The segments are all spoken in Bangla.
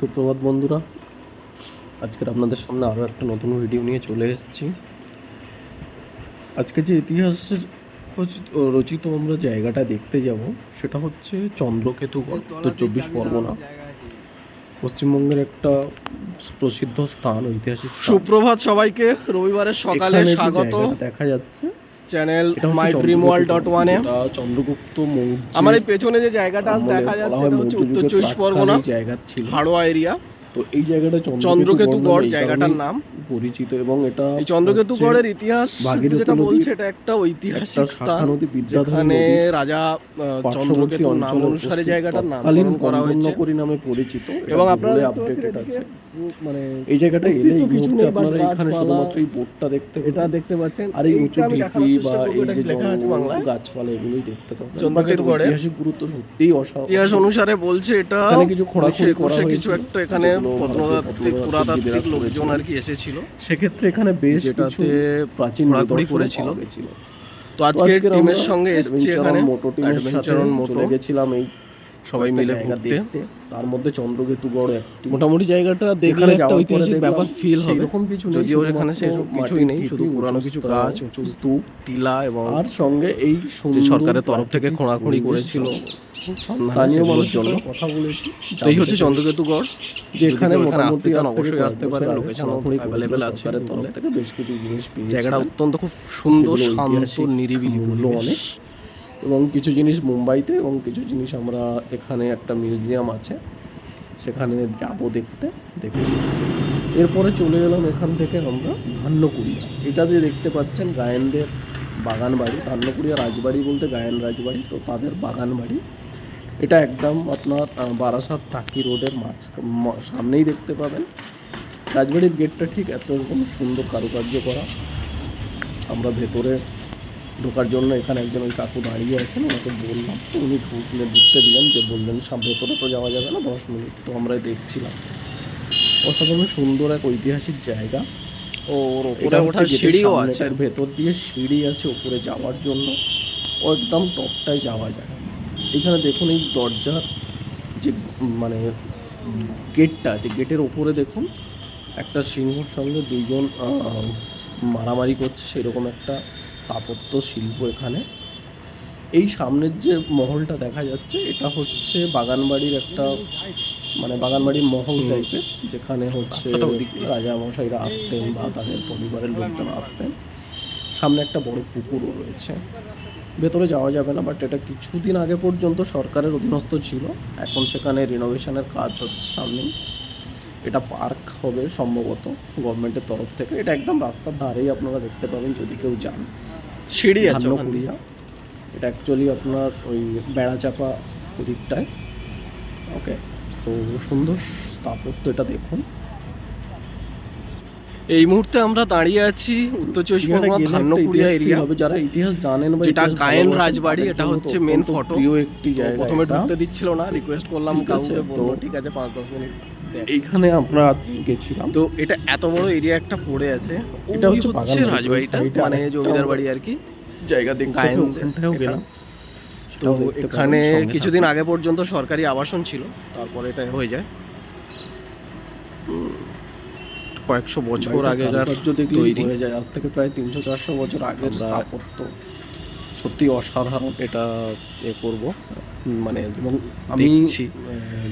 সুপ্রভাত বন্ধুরা। আজকের আপনাদের সামনে আরও একটা নতুন ভিডিও নিয়ে চলে এসেছি। আজকে যে ইতিহাস রচিত- আমরা জায়গাটা দেখতে যাব সেটা হচ্ছে চন্দ্রকেতুগড় উত্তর চব্বিশ পরগনা। পশ্চিমবঙ্গের একটা প্রসিদ্ধ স্থান ঐতিহাসিক সুপ্রভাত সবাইকে রবিবারের সকালে স্বাগত। দেখা যাচ্ছে channel my dream world dot one Chandragupta Maurya আমার এই পেছনে যে জায়গাটা দেখা যাচ্ছে হচ্ছে উত্তর চব্বিশ পরগনা জায়গা ছিল। হাড়োয়া এরিয়া তো এই জায়গাটা চন্দ্রকেতুগড় জায়গাটার নাম। পরিচিত এবং এটা এই চন্দ্রকেতুগড়ের ইতিহাস যেটা বলছে এটা একটা ঐতিহাসিক স্থান যেখানে রাজা চন্দ্রকেতুর নাম অনুসারে জায়গাটার নামকরণ করা হয়েছে। নামে পরিচিত। এবং আপনারা আপডেটেড আছে। মানে এই জায়গাটা এলে এই কিছু মুহূর্তে আপনারা এখানে শুধুমাত্র এই বোর্ডটা দেখতে এটা দেখতে পাচ্ছেন। আর এই উঁচু ঢিপি বা এই যে লেখা আছে জঙ্গল গাছপালা এগুলোই দেখতে পাবেন। চন্দ্রকেতুগড়ে- But এর ঐতিহাসিক গুরুত্ব সত্যিই অসাধারণ ইতিহাস অনুসারে বলছে এটা এখানে কিছু খোঁড়াখুড়ি করা হয়েছিল, কিছু একটা এখানে প্রত্নতাত্ত্বিক পুরাতাত্ত্বিক লোকজন আর কি এসেছিল। সেক্ষেত্রে এখানে বেশ কিছু প্রাচীন ঘোরাঘুরি করেছিল। গেছিল। তো আজকে টিমের সঙ্গে এসেছি এখানে। মোটো টিমের সাথে চলে গেছিলাম এই সবাই মিলে ঘুরতে। তার মধ্যে চন্দ্রকেতুগড় একটি মোটামুটি জায়গাটা দেখলে একটা ঐতিহাসিক ব্যাপার ফিল হবে। সেরকম কিছু নেই, যদিও এখানে সেসব কিছুই নেই শুধু পুরানো কিছু গাছ স্তূপ টিলা এবং আর সঙ্গে এই সরকারের তরফ থেকে খোঁড়াখুঁড়ি করেছিল। স্থানীয় মানুষের জন্য। কথা বলেছি এই হচ্ছে চন্দ্রকেতুগড়। যে এখানে এখানে মোটামুটি আসতে চান অবশ্যই আসতে পারেন। লোকেশন অ্যাভেলেবেল আছে তরফ থেকে বেশ কিছু জিনিস পেয়েছিলাম। জায়গাটা অত্যন্ত খুব সুন্দর শান্ত নিরিবিলি মূল্য অনেক। এবং কিছু জিনিস মুম্বাইতে এবং কিছু জিনিস আমরা এখানে একটা মিউজিয়াম আছে, সেখানে যাব দেখতে, দেখেছি। এরপরে চলে গেলাম এখান থেকে আমরা ধান্যকুড়িয়া। এটা যে দেখতে পাচ্ছেন, গায়েনদের বাগান বাড়ি। ধান্যকুড়িয়া রাজবাড়ি বলতে গায়েন রাজবাড়ি, তো তাদের বাগান বাড়ি। এটা একদম আপনার বারাসাত টাকি রোডের মাঝ সামনেই দেখতে পাবেন। রাজবাড়ির গেটটা ঠিক এত রকম সুন্দর কারুকার্য করা। আমরা ভেতরে ঢোকার জন্য এখানে একজন ওই কাকু দাঁড়িয়ে আছেন ওনাকে বললাম। তো উনি ঢুকলে ঢুকতে দিলেন যে বললেন সব ভেতরে তো যাওয়া যাবে না দশ মিনিট তো আমরা দেখছিলাম। অসাধারণ সুন্দর এক ঐতিহাসিক জায়গা। ও ওর সিঁড়িও আছে। ভেতর দিয়ে সিঁড়ি আছে ওপরে যাওয়ার জন্য। ও একদম টপটায় যাওয়া যায়। এখানে দেখুন এই দরজার যে মানে গেটটা আছে গেটের ওপরে দেখুন একটা সিংহর সঙ্গে দুইজন মারামারি করছে সেরকম একটা স্থাপত্য শিল্প এখানে। এই সামনের যে মহলটা দেখা যাচ্ছে এটা হচ্ছে বাগানবাড়ির একটা মানে বাগানবাড়ির মহল টাইপের যেখানে হচ্ছে। রাজা মশাইরা আসতেন বা তাদের পরিবারের লোকজন আসতেন। সামনে একটা বড় পুকুরও রয়েছে। ভেতরে যাওয়া যাবে না বাট এটা কিছুদিন আগে পর্যন্ত সরকারের অধীনস্থ ছিল। এখন সেখানে রিনোভেশনের কাজ হচ্ছে সামনেই। এটা পার্ক হবে সম্ভবত গভর্নমেন্টের তরফ থেকে। এটা একদম রাস্তার ধারেই আপনারা দেখতে পাবেন যদি কেউ যান। সিঁড়ি আছে ধান্যকুড়িয়া। এটা অ্যাকচুয়ালি আপনার ওই বেড়াচাপা ওদিকটায়। ওকে সো সুন্দর স্থাপত্য এটা দেখুন। এই মুহূর্তে আমরা দাঁড়িয়ে আছি উত্তর চব্বিশ পরগনা ধান্যকুড়িয়া এরিয়া হবে। যারা ইতিহাস জানেন বা ইতিহাস গায়েন রাজবাড়ি, এটা হচ্ছে main অত্যন্ত প্রিয় একটি জায়গা প্রথমে ঢুকতে দিচ্ছিল না রিকোয়েস্ট করলাম কাউকে বলব ঠিক আছে পাঁচ দশ মিনিট। এইখানে আমরা গেছিলাম। তো এটা এত বড় এরিয়া একটা পড়ে আছে। এটা হচ্ছে বাগান রাজবাড়িটা। মানে জমিদার বাড়ি আর কি। জায়গা দেখতে ওখানটাও গেলাম। তো এখানে কিছুদিন আগে পর্যন্ত সরকারি আবাসন ছিল তারপরে এটা হয়ে যায়। কয়েকশো বছর আগেকার তৈরি। হয়ে যায় আজ থেকে প্রায় তিনশো চারশো বছর আগের স্থাপত্য। সত্যি অসাধারণ এটা এ করব। মানে এবং আমি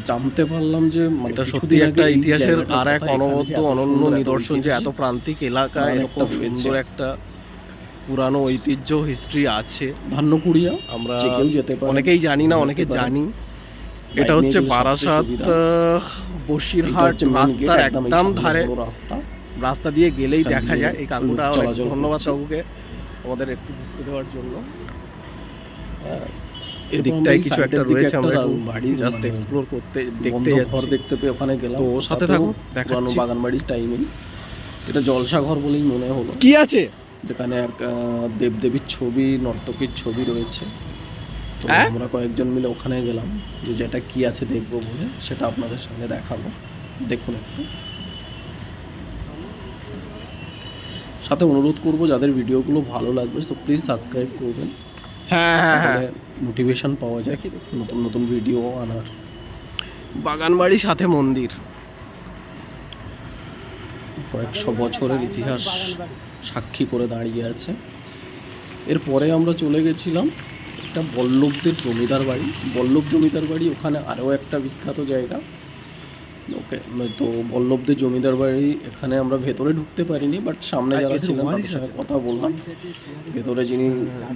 জানতে পারলাম যে এটা সত্যি একটা ইতিহাসের আর এক অনবদ্য অনন্য নিদর্শন যে এত প্রান্তিক এলাকায় এরকম সুন্দর একটা পুরানো ঐতিহ্য হিস্ট্রি আছে। ধান্যকুড়িয়া আমরা যেতে পারে অনেকেই জানি না অনেকে জানি। এটা হচ্ছে বারাসাত বসিরহাট রাস্তার একদম ধারে রাস্তা। রাস্তা। দিয়ে গেলেই দেখা যায় এই কাকুটা ধন্যবাদ। কাকুকে আমাদের একটু ঘুরতে দেওয়ার জন্য। হ্যাঁ, এই কিছু একটা রয়েছে আমরা বাড়ি জাস্ট মানে এক্সপ্লোর করতে দেখতে ঘর দেখতে পেয়ে ওখানে গেলাম। তো সাথে পুরানো দেখাচ্ছি। বাগান বাড়ির টাইমেই এটা জলসা ঘর বলেই মনে হলো। কি আছে? যেখানে এক দেবদেবীর ছবি নর্তকীর ছবি রয়েছে। তো হ্যাঁ? আমরা কয়েকজন মিলে ওখানে গেলাম। যে যেটা কি আছে দেখব বলে সেটা আপনাদের সঙ্গে দেখাবো। দেখুন একটু। সাথে অনুরোধ করব যাদের ভিডিওগুলো ভালো লাগবে তো প্লিজ সাবস্ক্রাইব করবেন। হ্যাঁ হ্যাঁ হ্যাঁ। মোটিভেশন পাওয়া যায় কি? নতুন নতুন ভিডিও আনার। বাগানবাড়ি সাথে মন্দির। কয়েকশো বছরের ইতিহাস সাক্ষী করে দাঁড়িয়ে আছে। এরপরে আমরা চলে গেছিলাম একটা বল্লভদের জমিদার বাড়ি। বল্লভ জমিদার বাড়ি ওখানে আরও একটা বিখ্যাত জায়গা। ওকে তো বল্লভদের জমিদার বাড়ি এখানে আমরা ভেতরে ঢুকতে পারিনি বাট সামনে যারা ছিলেন তাদের সঙ্গে কথা বললাম। ভেতরে যিনি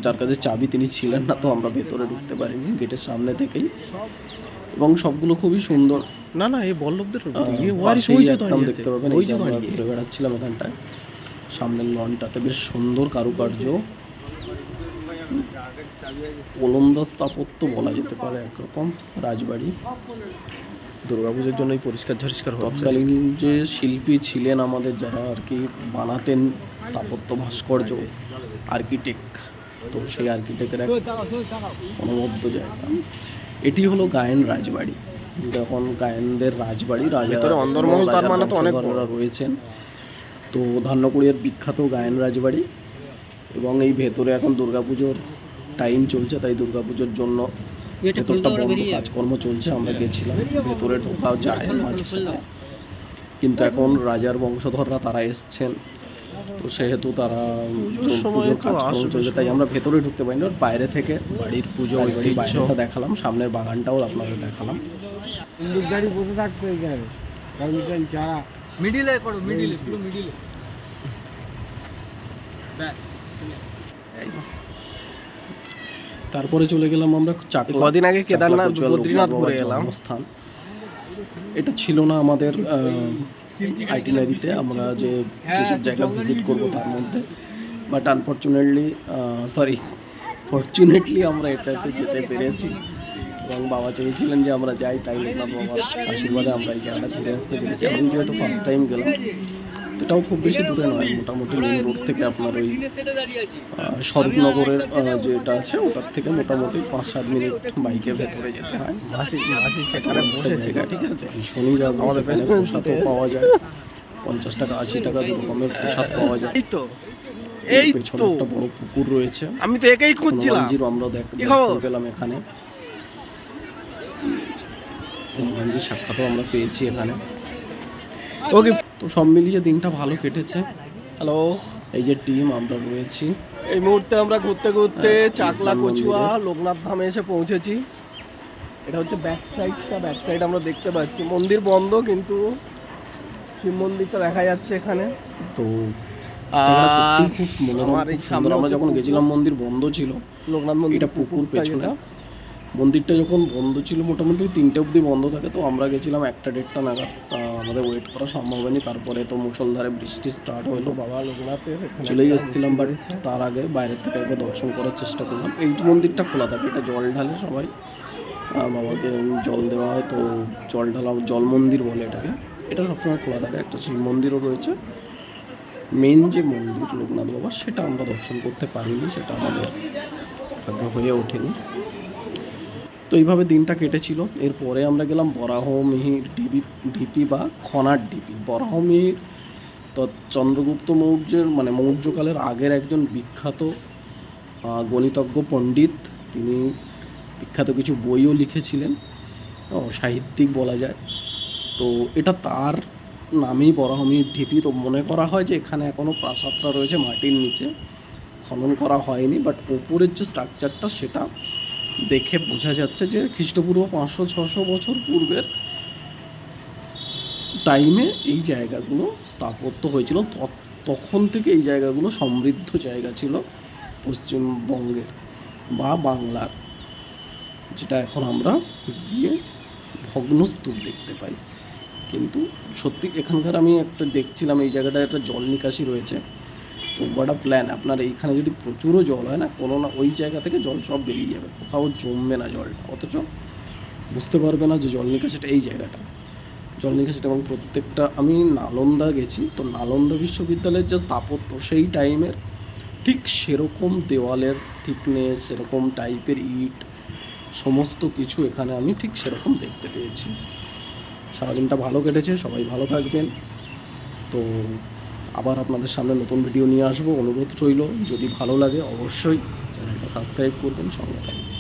যার কাছে চাবি তিনি ছিলেন না তো আমরা ভেতরে ঢুকতে পারিনি গেটের সামনে থেকেই। এবং সবগুলো খুবই সুন্দর। না না এই বল্লভদের একদম দেখতে পাবেন ওই যে। ঘুরে বেড়াচ্ছিলাম এখানটায়। সামনের লনটাতে বেশ সুন্দর কারুকার্য। ওলন্দা স্থাপত্য বলা যেতে পারে একরকম রাজবাড়ি। দুর্গাপুজোর জন্য এই পরিষ্কার ঝরিষ্কার হচ্ছে তৎকালীন যে শিল্পী ছিলেন আমাদের যারা আর কি বানাতেন স্থাপত্য ভাস্কর্য আর্কিটেক্ট তো সেই আর্কিটেক্টের এক অনবদ্য জায়গা। এটি হলো গায়েন রাজবাড়ি। যখন গায়েনদের রাজবাড়ি রাজা ভেতরে অন্দরমহল তার মানে তো অনেক বড়। রয়েছেন। তো ধান্যকুড়িয়ার বিখ্যাত গায়েন রাজবাড়ি এবং এই ভেতরে এখন দুর্গাপুজোর টাইম চলছে তাই দুর্গাপুজোর জন্য ভেতরটা বন্ধ কাজকর্ম চলছে আমরা গেছিলাম। ভেতরে ঢোকাও যায় মাঝে কিন্তু এখন রাজার বংশধররা তারা এসছেন। তো সেহেতু তারা পুজোর কাজকর্ম চলছে। তাই আমরা ভেতরে ঢুকতে পারি না বাইরে থেকে বাড়ির পুজো বাইরেটা দেখালাম। সামনের বাগানটাও আপনাদের দেখালাম। গাড়ি বসে থাকতো এখানে মিডিলে করো মিডিলে পুরো মিডিলে তারপরে চলে গেলাম আমরা চাকলা কদিন আগে কেদারনাথ বদ্রীনাথ ঘুরে এলাম। জন্মস্থান। এটা ছিল না আমাদের আইটিনারিতে আমরা যে যেসব জায়গা ভিজিট করব তার মধ্যে। বাট আনফর্চুনেটলি সরি ফর্চুনেটলি আমরা এটাতে যেতে পেরেছি। এবং বাবা চেয়েছিলেন যে আমরা যাই তাই লোকনাথ বাবার আশীর্বাদে আমরা এই জায়গাটা ঘুরে আসতে পেরেছি। আমি যেহেতু ফার্স্ট টাইম গেলাম এটাও খুব বেশি দূরে নয় মোটামুটি মেন রোড থেকে আপনার ওই স্বরূপনগরের যেটা আছে ওটার থেকে মোটামুটি পাঁচ সাত মিনিট বাইকে ভেতরে যেতে হয়। সেখানে বসেছে ঠিক আছে? আমাদের প্রসাদও পাওয়া যায়। পঞ্চাশ টাকা আশি টাকা দু রকমের প্রসাদ পাওয়া যায়। এই তো এই পেছনে একটা বড় পুকুর রয়েছে। আমি তো একেই খুঁজছিলাম। আমরা দেখ দেখতে পেলাম এখানে। হনুমানজির সাক্ষাৎও আমরা পেয়েছি এখানে। ওকে তো সব মিলিয়ে দিনটা ভালো কেটেছে। হ্যালো এই যে টিম আমরা রয়েছি। এই মুহূর্তে আমরা ঘুরতে ঘুরতে হ্যাঁ, চাকলা কচুয়া লোকনাথ ধামে এসে পৌঁছেছি। এটা হচ্ছে ব্যাক সাইডটা ব্যাক সাইড আমরা দেখতে পাচ্ছি। মন্দির বন্ধ কিন্তু শিব মন্দিরটা দেখা যাচ্ছে এখানে। তো খুব মনোরম আমার এই সামনে আমরা যখন গেছিলাম মন্দির বন্ধ ছিল। লোকনাথ মন্দিরটা পুকুর পেছনে। মন্দিরটা যখন বন্ধ ছিল মোটামুটি তিনটে অবধি বন্ধ থাকে তো আমরা গেছিলাম একটা দেড়টা নাগাদ। আমাদের ওয়েট করা সম্ভব হয়নি। তারপরে তো মুসলধারে বৃষ্টি স্টার্ট হলো। বাবা লোকনাথের চলেই এসেছিলাম বাট তার আগে বাইরে থেকে একবার দর্শন করার চেষ্টা করলাম। এই মন্দিরটা খোলা থাকে এটা জল ঢালে সবাই। বাবাকে জল দেওয়া হয় তো জল ঢালা জল মন্দির বলে এটাকে। এটা সবসময় খোলা থাকে একটা শিব মন্দিরও রয়েছে। মেন যে মন্দির লোকনাথ বাবা সেটা আমরা দর্শন করতে পারিনি সেটা আমাদের ভাগ্য হয়ে ওঠেনি। তো এইভাবে দিনটা কেটেছিল। এরপরে আমরা গেলাম বরাহমিহির ডিপি ডিপি বা খনার ডিপি। বরাহমিহির তো চন্দ্রগুপ্ত মৌর্যের মানে মৌর্যকালের আগের একজন বিখ্যাত গণিতজ্ঞ পণ্ডিত। তিনি বিখ্যাত কিছু বইও লিখেছিলেন সাহিত্যিক বলা যায়। তো এটা তার নামেই বরাহমির ঢিপি তো মনে করা হয় যে এখানে এখনও প্রাসাদটা রয়েছে মাটির নিচে। খনন করা হয়নি বাট ওপরের যে স্ট্রাকচারটা সেটা দেখে বোঝা যাচ্ছে যে খ্রিস্টপূর্ব পাঁচশো, ছশো বছর পূর্বের টাইমে এই জায়গাগুলো স্থাপত্য হয়েছিল। তখন থেকে এই জায়গাগুলো সমৃদ্ধ জায়গা ছিল পশ্চিমবঙ্গের বা বাংলার, যেটা এখন আমরা গিয়ে ভগ্নস্তূপ দেখতে পাই। কিন্তু সত্যি এখানকার আমি একটা দেখছিলাম, এই জায়গাটায় একটা জল নিকাশি রয়েছে। বড় প্ল্যান আপনার এইখানে যদি প্রচুরও জল হয় না, কোনো না, ওই জায়গা থেকে জল সব বেরিয়ে যাবে। কোথাও জমবে না জলটা অথচ বুঝতে পারবে না যে জল নিকাশিটা এই জায়গাটা। জল নিকাশিটা এবং প্রত্যেকটা, আমি নালন্দা গেছি, তো নালন্দা বিশ্ববিদ্যালয়ের যে স্থাপত্য সেই টাইমের ঠিক সেরকম দেওয়ালের থিকনেস সেরকম টাইপের ইট, সমস্ত কিছু এখানে আমি ঠিক সেরকম দেখতে পেয়েছি। সারাদিনটা ভালো কেটেছে, সবাই ভালো থাকবেন। তো আবার আপনাদের সামনে নতুন ভিডিও নিয়ে আসব। অনুরোধ রইল, যদি ভালো লাগে অবশ্যই চ্যানেলটা সাবস্ক্রাইব করবেন, সঙ্গে থাকবেন।